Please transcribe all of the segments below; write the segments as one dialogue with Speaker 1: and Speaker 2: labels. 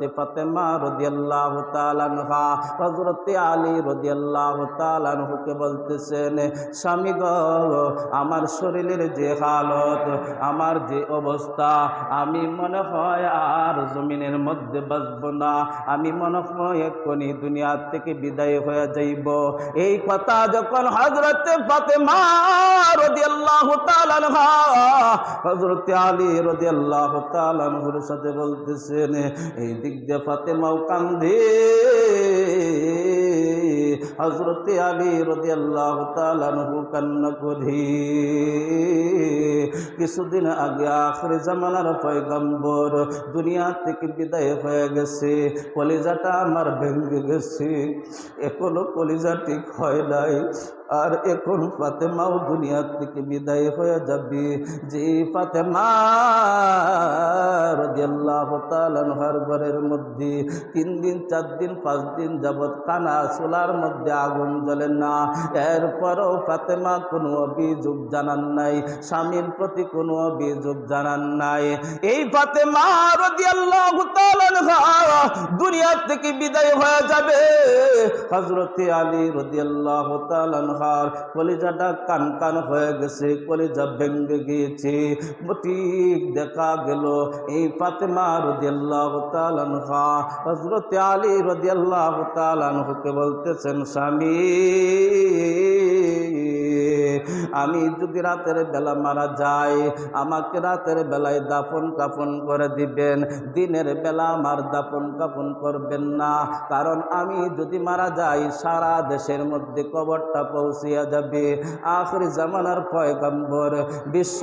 Speaker 1: হজরতে ফাতেমা রদিয়াল্লাহ তালানহা হজরতে আলী রদিয়াল্লাহ তালানহুকে বলতেছেন, স্বামী গ, আমার শরীরের যে হালত, আমার যে অবস্থা, আমি মনে হয় আর জমিনের মধ্যে বাঁচব না। আমি মনে হয় এক্ষুনি দুনিয়া থেকে বিদায় হয়ে যাইব। এই কথা যখন হজরতে ফাতেমা রদিয়াল্লাহু তাআলা হজরতে আলী রদিয়াল্লাহু তাআলার সাথে বলতেছেন, এই দিক দিয়ে ফাতেমাও কান্দে। হজরতে আলী রদিয়াল্লাহু তাআলাহু কান্না করি। কিছুদিন আগে আখরে জামানার পয়গম্বর দুনিয়া থেকে বিদায় হয়ে গেছে। কলিজাটা আমার ভেঙে গেছে। এখনও কলিজা ঠিক হয় নাই। আর এখন ফাতেমাও দুনিয়া থেকে বিদায় হয়ে যাবে। যে ফাতেমা রাদিয়াল্লাহু তাআলা আনহার ঘরের মধ্যে তিন দিন, চার দিন, পাঁচ দিন যাবৎ কানা চুলার মধ্যে আগুন জ্বলে না। এরপরও ফাতেমা কোনো অভিযোগ জানান নাই, স্বামীর প্রতি কোনো অভিযোগ জানান নাই। এই ফাতেমা রাদিয়াল্লাহু দুনিয়া থেকে বিদায় হয়ে যাবে। হযরতে আলী রাদিয়াল্লাহু আনহার কলিজাটা কান কান হয়ে গেছে, কলিজা ভেঙে গিয়েছে। ঠিক দেখা গেল এই ফাতেমা রদিয়াল্লাহ তালানহা হযরতে আলী রদিয়াল্লাহ তাআলা আনহুকে বলতেছেন, স্বামী আমি যদি রাতের বেলা মারা যাই, আমাকে রাতের বেলায় দাফন কাফন করে দিবেন। দিনের বেলা আমার দাফন কাফন করবেন না। কারণ আমি যদি মারা যাই, সারা দেশের মধ্যে কবরটা পৌঁছিয়া যাবে। আখরি জামানার পয়গম্বর বিশ্ব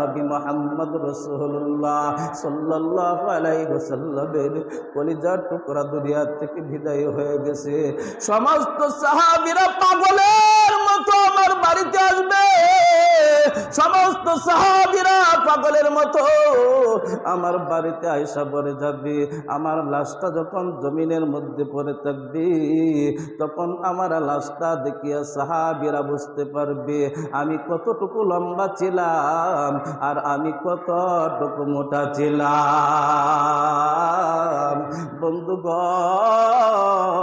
Speaker 1: নবী মোহাম্মদ রসুল্লাহ সাল্লাহ আলাই কলিজার টুকরা দুনিয়া থেকে বিদায় হয়ে গেছে। সমস্ত সাহাবিরা পাগলের আমার বাড়িতে আসবে। সমস্ত সাহাবিরা পাগলের মতো আমার বাড়িতে আয়সা পরে যাবে। আমার লাশটা যখন জমিনের মধ্যে পড়ে থাকবে, তখন আমার লাশটা দেখিয়া সাহাবিরা বুঝতে পারবে, আমি কতটুকু লম্বা ছিলাম আর আমি কতটুকু মোটা ছিলাম। বন্ধুগণ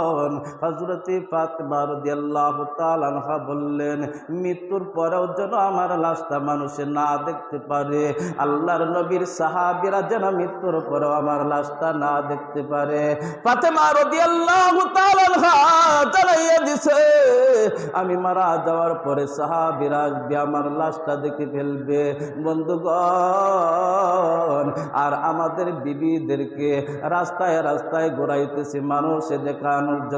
Speaker 1: হজরতে ফাতেমা রাদিয়াল্লাহু তাআলা আনহা বললেন, মৃত্যুর পরেও যেন আমার লাশটা মানুষে না দেখতে পারে, আল্লাহর নবীর সাহাবীরা যেন মৃত্যুর পরেও আমার লাশটা না দেখতে পারে। ফাতেমা রাদিয়াল্লাহু তাআলা আনহা জানাইয়া দিছে, আমি মারা যাওয়ার পরে সাহাবীরা আসবে, আমার লাশটা দেখে ফেলবে। বন্ধুগণ, আর আমাদের বিবিদেরকে রাস্তায় রাস্তায় ঘোরাইতেছি মানুষে দেখানোর জন্য।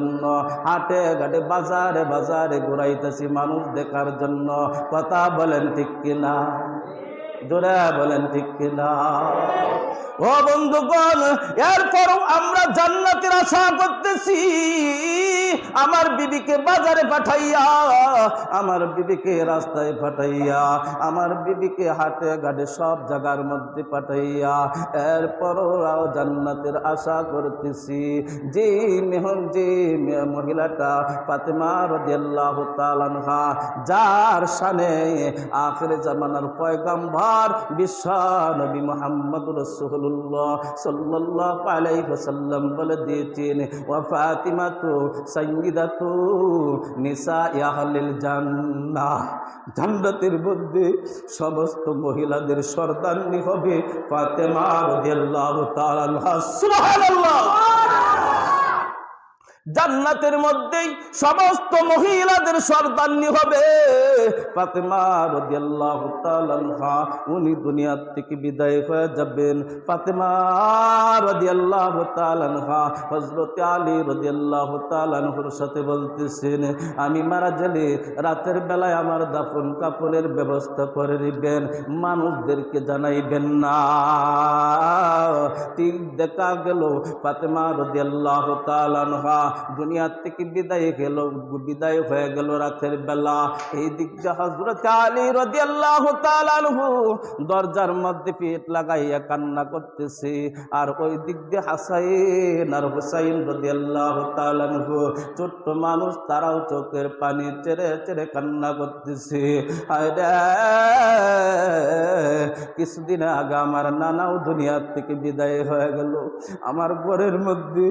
Speaker 1: হাটে ঘাটে বাজারে বাজারে ঘুরাইতেছি মানুষ দেখার জন্য। কথা বলেন ঠিক কিনা? জোরে বলেন ঠিক কিনা? ও বন্ধুগণ এরপর আমরা জান্নাতের আশা করতেছি। আমার বিবিকে বাজারে পাঠাইয়া, আমার বিবিকে রাস্তায় পাঠাইয়া, আমার বিবিকে হাটে ঘাটে সব জায়গার মধ্যে পাঠাইয়া, এরপরও জান্নাতের আশা করতেছি। যে মেহন, যে মহিলাটা ফাতেমা রাদিয়াল্লাহু তাআলা আনহা, যার শানে আখির জামানার পয়গম্বর বিশ্ব নবী মুহাম্মদ রাসূলুল্লাহ সাল্লাল্লাহু আলাইহি ওয়াসাল্লাম বলে দিয়েছেন, ওয়া ফাতিমাতু সাইয়্যিদাতু নিসা আহলিল জান্নাহ। জান্নাতের মধ্যে সমস্ত মহিলাদের সর্দান্নি হবে ফাতেমা রাদিয়াল্লাহু তাআলা সুবহানাল্লাহ! জান্নাতের মধ্যেই সমস্ত মহিলাদের সর্দান্নি হবে। ফাতেমা রাদিয়াল্লাহু তাআলা উনি দুনিয়া থেকে বিদায় হয়ে যাবেন। ফাতেমা রাদিয়াল্লাহু তাআলা হযরত আলী রাদিয়াল্লাহু তাআলা সাথে বলতেছেন, আমি মারা গেলে রাতের বেলায় আমার দাফন কাফনের ব্যবস্থা করে দিবেন। মানুষদেরকে জানাইবেন না। ঠিক দেখা গেল ফাতেমা রাদিয়াল্লাহু তাআলা আনহা দুনিয়ার থেকে বিদায় গেল বিদায় হয়ে গেল রাতের বেলা। এই দিক দরজার মধ্যে পেট লাগাইয়া কান্না করতেছে আর ওই দিক দিয়ে হাসাইন আর হুসাইন রদি আল্লাহ ছোট্ট মানুষ তারাও চোখের পানি চেড়ে চেড়ে কান্না করতেছে। হায় রে, কিছুদিন আগে আমার নানাও দুনিয়ার থেকে বিদায় হয়ে গেল। আমার ঘরের মধ্যে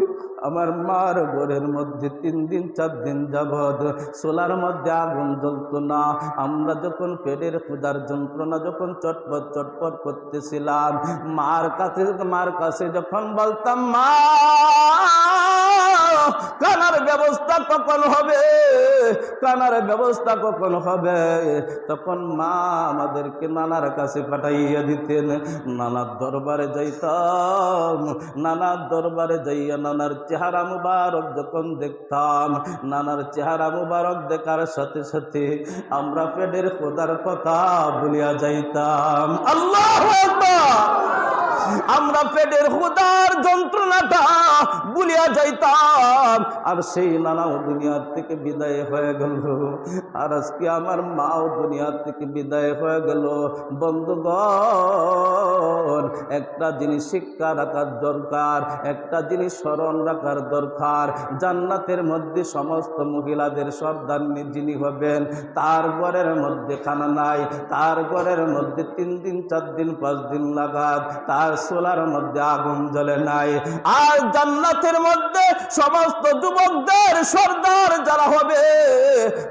Speaker 1: আমার মার ঘরের মধ্যে তিন দিন, চার দিন যাবৎ সোলার মধ্যে আগুন জ্বলত না। আমরা যখন পেটের ক্ষুদার যন্ত্রণা যখন চটপট চটপট করতেছিলাম, মার কাছে মার কাছে যখন বলতাম, মা! কানার ব্যবস্থা কখন হবে? কানার ব্যবস্থা কখন হবে? তখন মা আমাদেরকে নানার কাছে পাঠাইয়া দিতেন। নানার দরবারে যাইতাম। নানার দরবারে যাইয়া নানার চেহারা মুবারক যখন দেখতাম, নানার চেহারা মুবারক দেখার সাথে সাথে আমরা পেটের খোদার কথা ভুলিয়া যাইতাম। আল্লাহ আমরা পেটের হুদার যন্ত্রণাটা ভুলিয়া যাইতাম। আর সেই নানাও দুনিয়ার থেকে বিদায় হয়ে গেল। আর আজকে আমার মাও দুনিয়ার থেকে বিদায় হয়ে গেল। বন্ধুগণ, একটা জিনিস শিক্ষা রাখার দরকার, একটা জিনিস স্মরণ রাখার দরকার। জান্নাতের মধ্যে সমস্ত মহিলাদের সর্দার যিনি হবেন, তার ঘরের মধ্যে খানা নাই, তার ঘরের মধ্যে তিন দিন, চার দিন, পাঁচ দিন লাগাত, তার সোলার মধ্যে আগুন জ্বলে নাই। আর জান্নাতের মধ্যে সমস্ত যুবকদের, সর্দার যারা হবে,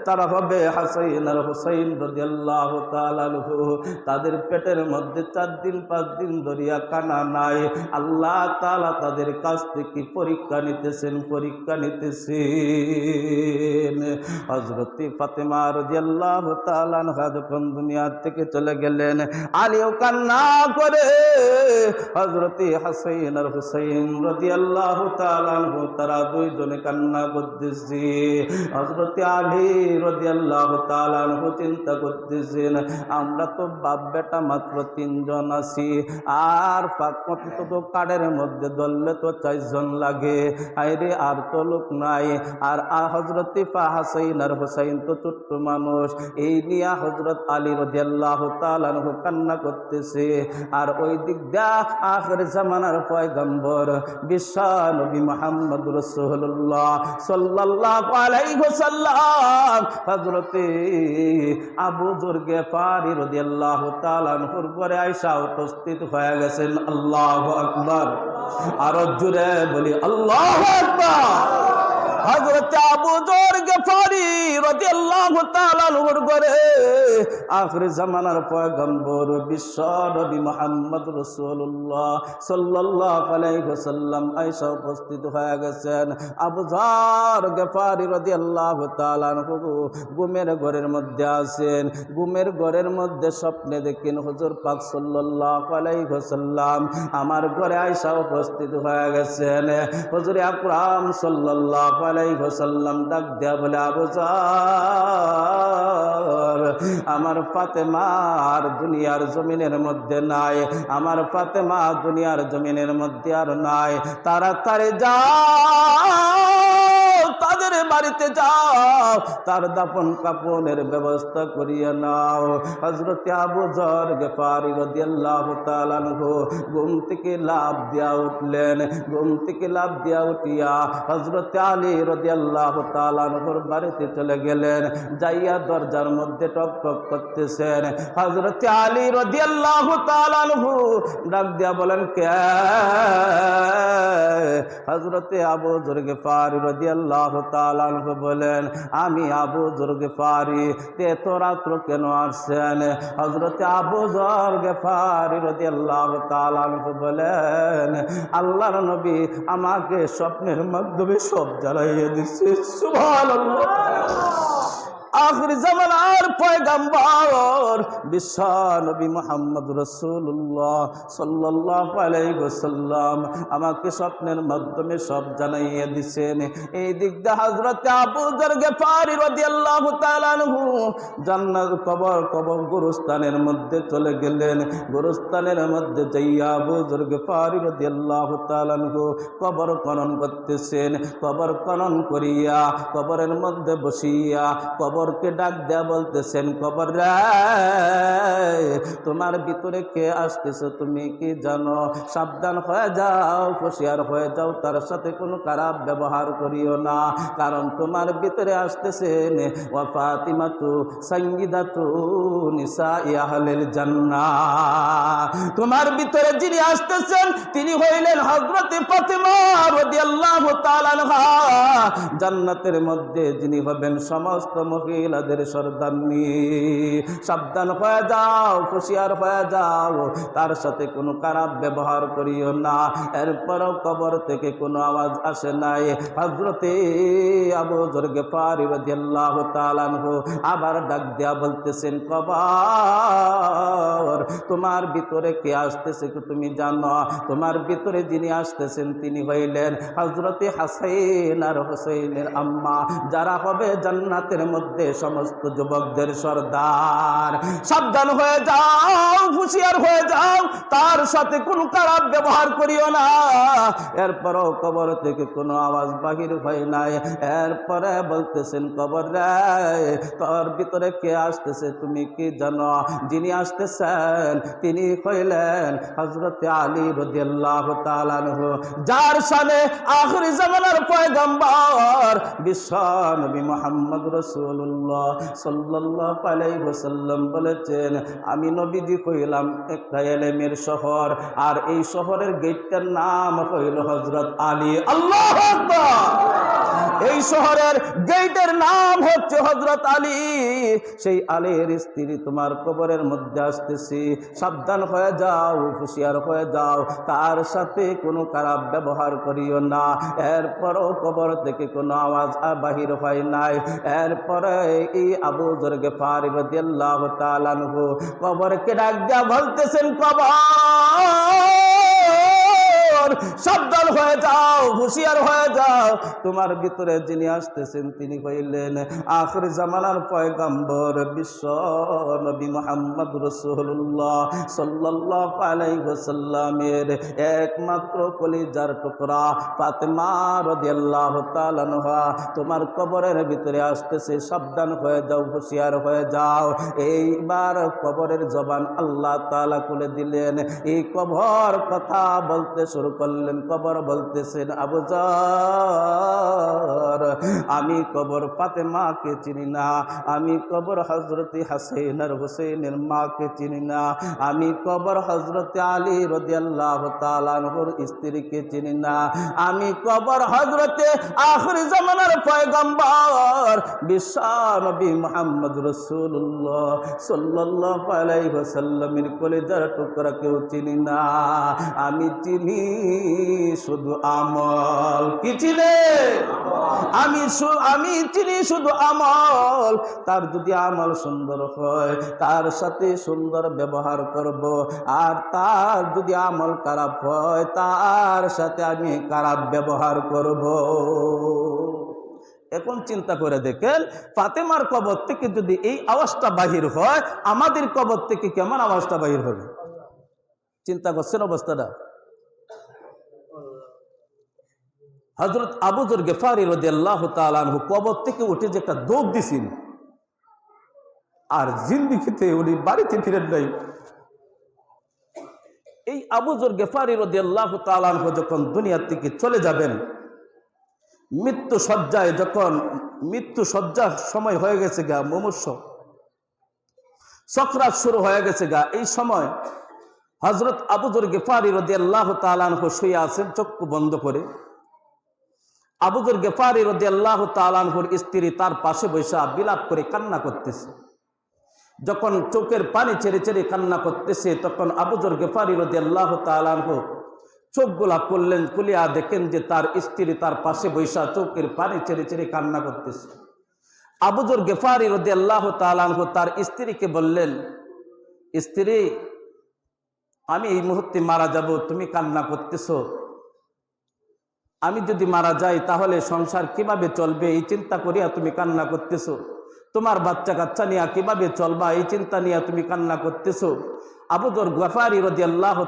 Speaker 1: তারা হবে হাসাইন আর হুসাইন তাদের পেটের মধ্যে চার দিন, পাঁচ দিন ধরিয়া কানা নাই। আল্লাহ তালা তাদের কাছ থেকে পরীক্ষা নিতেছেন পরীক্ষা নিতেছেন। হজরত ফাতেমা রাদিয়াল্লাহু আনহা যখন দুনিয়া থেকে চলে গেলেন, আলীও কান্না করে হজরতে হাসাইন আর হুসাইন রাদিয়াল্লাহু তাআলা আনহু, তারা দুইজনে কান্না করতেছে। হজরতে আলী রাদিয়াল্লাহু তাআলা আনহু চিন্তা করতেছেন, আমরা তো বাপ বেটা মাত্র তিনজন আছি, আর ফাঁকমত তো কার্ডের মধ্যে ধরলে তো চারজন লাগে। আইরে, আর তো লোক নাই। আর হজরতে ফা হাসাইন আর হুসাইন তো ছোট্ট মানুষ, এই নিয়া হজরত আলী রাদিয়াল্লাহু তাআলা আনহু কান্না করতেছে। আর ওই দিক দা আখের জামানার পয়গম্বর বিশ্ব নবী মোহাম্মদ রসুল্লাহ সাল্লাহ আলাইহি ওয়াসাল্লাম। হযরতে আবু যর গেফারি রাদিয়াল্লাহু আল্লাহ আনহুর পরে আয়সা উপস্থিত হয়ে গেছেন। আল্লাহ আকবর। আরও জুড়ে বলি, আল্লাহ আকবার হযরত আবু যর গেফারি ঘুমের ঘরের মধ্যে আছেন। ঘুমের ঘরের মধ্যে স্বপ্নে দেখেন হুজুর পাক সাল্লাল্লাহু আলাইহি ওয়াসাল্লাম আমার ঘরে আয়েশা উপস্থিত হয়ে গেছেন। হুজুর আকরাম সাল্লাল্লাহু আলাইহি ওয়াসাল্লাম ডাক দেয়া বলে, আবু আমার ফাতেমা আর দুনিয়ার জমিনের মধ্যে নাই। আমার ফাতেমা দুনিয়ার জমিনের মধ্যে আর নাই। তারা তারে তাদের বাড়িতে যাও, তার দাপন কাপনের ব্যবস্থা করিয়া নাও। হজরতে আবু জর গেফারি রাদিয়াল্লাহু তাআলা ঘুম থেকে লাভ দিয়া উঠলেন। ঘুম থেকে লাভ দিয়া উঠিয়া হজরতে আলী রাদিয়াল্লাহু তাআলা বাড়িতে চলে গেলেন, যাইয়া দরজার মধ্যে টক টক করতেছেন। হজরতে আলী রাদিয়াল্লাহু তাআলা আনহু ডাক দিয়া বলেন, কে? হজরতে আবু জর্গে ফারি রাদিয়াল্লাহু তাআলা আনহু বলেন, আমি আবু জর্গে ফারি তে তো রাত্র কেন আসছেন? হজরতে আবু জর্গে ফারি রাদিয়াল্লাহু আল্লাহ আনহু বলেন, আল্লাহর নবী আমাকে স্বপ্নের মাধ্যমে সব জ্বালাইয়ে দিচ্ছে। সুবহানাল্লাহ! আখির বিশ্ব নবী মোহাম্মদ রসুল্লাহ আমাকে স্বপ্নের মাধ্যমে সব জানাইয়ে দিছেন। এই দিক দিয়ে হজরত কবর কবর গুরুস্থানের মধ্যে চলে গেলেন। গুরুস্থানের মধ্যে যাইয়া আবু রদি আল্লাহ তালানহু কবর খনন করতেছেন। কবর খনন করিয়া কবরের মধ্যে বসিয়া কবরকে ডাক দেয়া বলতেছেন কবর তোমার ভিতরে কে আসতেছে তুমি কি জানো? সাবধান হয়ে যাও, হুঁশিয়ার হয়ে যাও, তার সাথে কোনো খারাপ ব্যবহার করিও না। কারণ তোমার ভিতরে আসতেছেন ও ফাতিমা তু সঙ্গীতা তু নিসা ইয়াহলের জান্না তোমার ভিতরে যিনি আসতেছেন, তিনি হইলেন হজরতে ফাতিমা জান্নাতের মধ্যে যিনি হবেন সমস্ত মহিলাদের সর্দান্নি সাবধান হয়ে যাও, হুঁশিয়ার হয়ে যাও। তার সাথে কোনো খারাপ ব্যবহার করিও না। এরপরও কবর থেকে কোনো আওয়াজ আসে নাই। হজরতে আবু জর্গে পারি রাদিয়াল্লাহু তাআলা আনহু আবার ডাক দেয়া বলতেছেন, কবর, তোমার ভিতরে কে আসতেছে তুমি জানো? তোমার ভিতরে যিনি আসতেছেন তিনি হইলেন হজরতে হাসাইন আর হোসেনের আম্মা। যারা হবে জান্নাতের মধ্যে সমস্ত যুবকদের সর্দার। সাবধান হয়ে যাও, হুঁশিয়ার হয়ে যাও, তার সাথে কোনো খারাপ ব্যবহার করিও না। এরপরও কবর থেকে কোনো আওয়াজ বাহির হয় নাই। এরপরে বলতেছেন, কবর রে, তোর ভিতরে কে আসতেছে, তুমি কি জানো? যিনি আসতেছেন, তিনি কইলেন হজরতে আলী রদিয়াল্লাহ তালানহু যার সামনে আখরি জামানার পয়গম্বর, বিশ্ব নবী মোহাম্মদ রসুল্লাহ সাল্লাহ আলাইসাল্লাম বলেছেন, আমি নবীজি কইলাম, একটা এলেমের শহর, আর এই শহরের গেটটার নাম হইল হজরত আলী। আল্লাহ এই শহরের গেটের নাম হচ্ছে হজরত আলী। সেই আলীর স্ত্রী তোমার কবরের মধ্যে আসতেছি। সাবধান হয়ে যাও, হুঁশিয়ার হয়ে যাও। তার সাথে কোনো খারাপ ব্যবহার করিও না। এরপরও কবর থেকে কোনো আওয়াজ বাহির হয় নাই। এরপরে এই আবু জর্গে ফারি রদিয়াল্লাহ তালানহু কবরকে ডাক দিয়া বলতেছেন, কবর! সাবধান হয়ে যাও, হুঁশিয়ার হয়ে যাও। তোমার ভিতরে যিনি আসতেছেন, তিনি কইলেন আখর জামানার পয়গাম্বর, বিশ্ব নবী মোহাম্মদ রসুল্লাহ সাল্লাহ আলাইসাল্লামের একমাত্র কলিজার টুকরা তালানহা তোমার কবরের ভিতরে আসতেছে, সাবধান হয়ে যাও, হুঁশিয়ার হয়ে যাও। এইবার কবরের জবান আল্লাহ তালা খুলে দিলেন। এই কবর কথা বলতে শুরু করলেন কবর বলতেছেন আবুজার আমি কবর ফাতেমাকে চিনি না, আমি কবর হজরতে হাসেন আর হুসেনের মাকে চিনি না, আমি কবর হজরতে আলী রদিয়াল্লাহ তালানহর স্ত্রীকে চিনি না, আমি কবর হজরতে আখরি জামানার পয়গম্বর বিশ্ব নবী মোহাম্মদ রসুল্লাহ সাল্লাহ আলাইসাল্লামের কলেজার টুকরা কেউ চিনি না, আমি চিনি শুধু আমল। কি চিনে আমি আমি চিনি শুধু আমল। তার যদি আমল সুন্দর হয়, তার সাথে সুন্দর ব্যবহার করব। আর তার যদি আমল খারাপ হয়, তার সাথে আমি খারাপ ব্যবহার করব। এখন চিন্তা করে দেখেন, ফাতেমার কবর থেকে যদি এই আওয়াজটা বাহির হয়, আমাদের কবর থেকে কেমন আওয়াজটা বাহির হবে? চিন্তা করছেন অবস্থাটা? হজরত আবুজর গেফারি আল্লাহ তালু কবর থেকে উঠে যে একটা দৌড় দিছিল আর জিন্দিগিতে উনি বাড়িতে ফিরেন নাই। এই আবুজর গেফারি রদি আল্লাহ তালু যখন দুনিয়ার থেকে চলে যাবেন, মৃত্যু সজ্জায় যখন, মৃত্যু সজ্জার সময় হয়ে গেছে গা, মুমূর্ষ। চক্রাত শুরু হয়ে গেছে গা, এই সময় হজরত আবুজর গেফারি রদি আল্লাহ তালানহ শুয়ে আছেন, চক্ষু বন্ধ করে। আবুজর গেফারি রদি আল্লাহ তালানহুর স্ত্রী তার পাশে বৈশা বিলাপ করে কান্না করতেছে। যখন চোখের পানি ছেড়ে ছেড়ে কান্না করতেছে, তখন আবুজর গেফারি রদি আল্লাহ তালানহ চোখগুলা করলেন কুলিয়া দেখেন যে তার স্ত্রী তার পাশে বৈশা চোখের পানি ছেড়ে ছেড়ে কান্না করতেছে। আবুজুর গেফারি রদি আল্লাহ তালানহ তার স্ত্রীকে বললেন, স্ত্রী, আমি এই মুহূর্তে মারা যাব, তুমি কান্না করতেছ। আমি যদি মারা যাই, তাহলে সংসার কীভাবে চলবে? এই চিন্তা করিয়া তুমি কান্না করতেছো। তোমার বাচ্চা কাচ্চা নিয়ে কীভাবে চলবা? এই চিন্তা নিয়ে তুমি কান্না করতেছো। আবুদর গফারি রদি আল্লাহ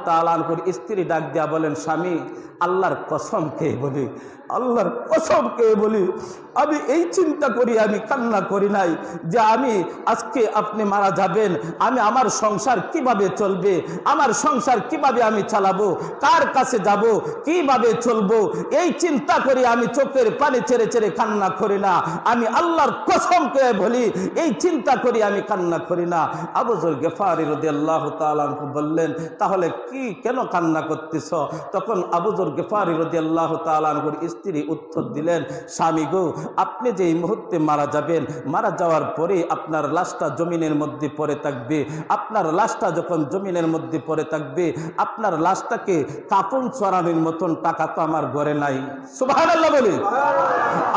Speaker 1: করে স্ত্রী ডাক দিয়া বলেন, স্বামী, আল্লাহর কসম খেয়ে বলি? আল্লাহর কসম কে বলি, আমি এই চিন্তা করি, আমি কান্না করি নাই যে আমি আজকে আপনি মারা যাবেন, আমি আমার সংসার কীভাবে চলবে, আমার সংসার কীভাবে আমি চালাবো, কার কাছে যাব, কীভাবে চলবো, এই চিন্তা করি, আমি চোখের পানি ছেড়ে ছেড়ে কান্না করি না, আমি আল্লাহর কসম কে বলি, এই চিন্তা করি, আমি কান্না করি না। আবুজুল গেফারি রদি আল্লাহ তালানকে বললেন, তাহলে কি কেন কান্না করতেছ? তখন আবুজুর গেফারি রদি আল্লাহ তালানকুর স্ত্রী উত্তর দিলেন, স্বামী গো, আপনি যে এই মুহূর্তে মারা যাবেন, মারা যাওয়ার পরে আপনার লাশটা জমিনের মধ্যে পড়ে থাকবে। আপনার লাশটা যখন জমিনের মধ্যে পড়ে থাকবে, আপনার লাশটাকে কাপড় চড়ানোর মতন টাকা তো আমার ঘরে নাই। সুবাহ বলি।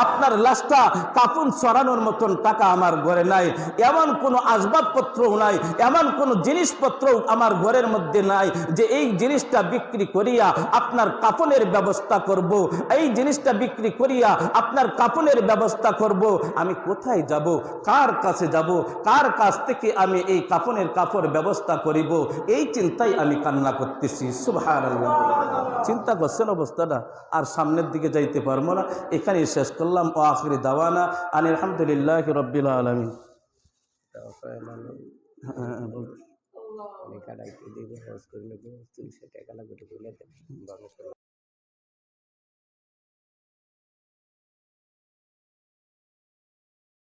Speaker 1: আপনার লাশটা কাপড় চড়ানোর মতন টাকা আমার ঘরে নাই। এমন কোনো আসবাবপত্রও নাই, এমন কোনো জিনিসপত্রও আমার ঘরের মধ্যে নাই যে এই জিনিসটা বিক্রি করিয়া আপনার কাপনের ব্যবস্থা করব। এই জিনিসটা বিক্রি করিয়া আপনার কাপনের ব্যবস্থা করব। আমি কোথায় যাব? কার কাছে যাব? কার কাছ থেকে আমি এই কাপনের কাপড় ব্যবস্থা করিব? এই চিন্তাই আমি কান্না করতেছি। চিন্তা করছেন অবস্থাটা? আর সামনের দিকে যাইতে পারব না। এখানেই শেষ করলাম। ও আখরি দাওয়ানা। আনি আলহামদুলিল্লাহ রব্বিল আলমী
Speaker 2: অনেক